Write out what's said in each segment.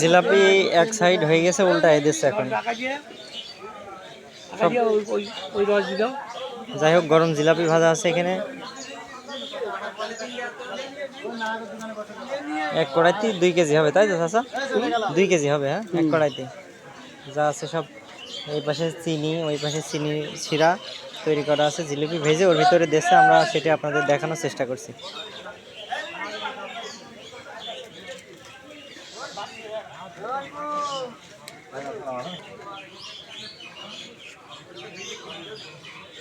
জিলাপি এক সাইড হয়ে গেছে, উল্টা দিচ্ছে এখন। যাই হোক, গরম জিলাপি ভাজা আছে এখানে। এক কড়াইতে দুই কেজি হবে, তাই তো, চাচা? দুই কেজি হবে হ্যাঁ? এক কড়াইতে। যা আছে সব, এই পাশে চিনি, ওই পাশে চিনি শিরা তৈরি করা আছে, জিলিপি ভেজে ওর ভিতরে দেশে আমরা সেটা আপনাদের দেখানোর চেষ্টা করছি।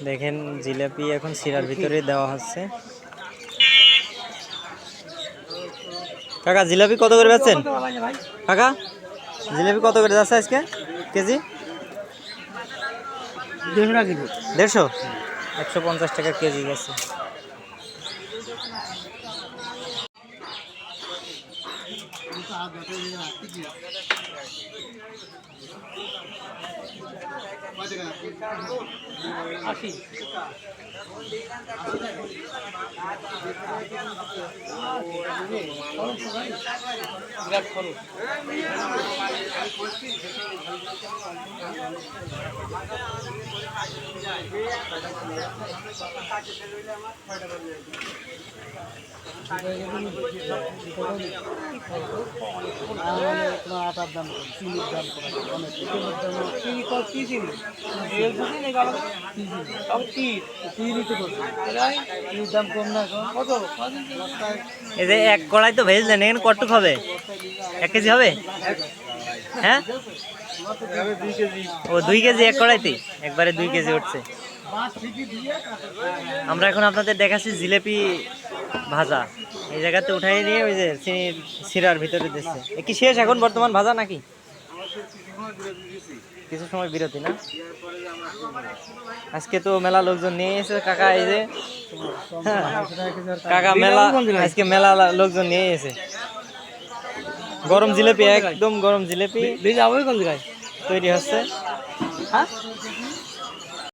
দেখেন জিলাপি এখন শিরার ভিতরে দেওয়া হচ্ছে। কাকা জিলাপি কত করে বেচছেন? কাকা জিলাপি কত করে যাচ্ছে আজকে? কেজি? দেড়শো দেড়শো? একশো পঞ্চাশ টাকা কেজি গেছে। আশি বিরাট খরচ আটার দাম চিনির দাম চিনি কত কি চিনি গালা সব কি চিনিতে করছে চিনির দাম কম না এই যে এক কড়াই তো ভেজলেন, এখানে কটুক হবে? এক কেজি হবে? হ্যাঁ? ও, দুই কেজি এক কড়াইতে? একবারে দুই কেজি উঠছে। আমরা এখন আপনাদের দেখাচ্ছি জিলেপি ভাজা। এই জায়গাতে উঠাই নিয়ে ওই যে শিরার ভিতরে দিচ্ছে। কি শেষ এখন বর্তমান ভাজা নাকি? কিছু সময় বিরতি না? আজকে তো মেলা লোকজন নিয়ে এসে কাকা এই যে হ্যাঁ, কাকা মেলা আজকে মেলা লোকজন নিয়ে এসে গরম জিলেপি একদম গরম জিলেপি। তৈরি হচ্ছে। হ্যাঁ?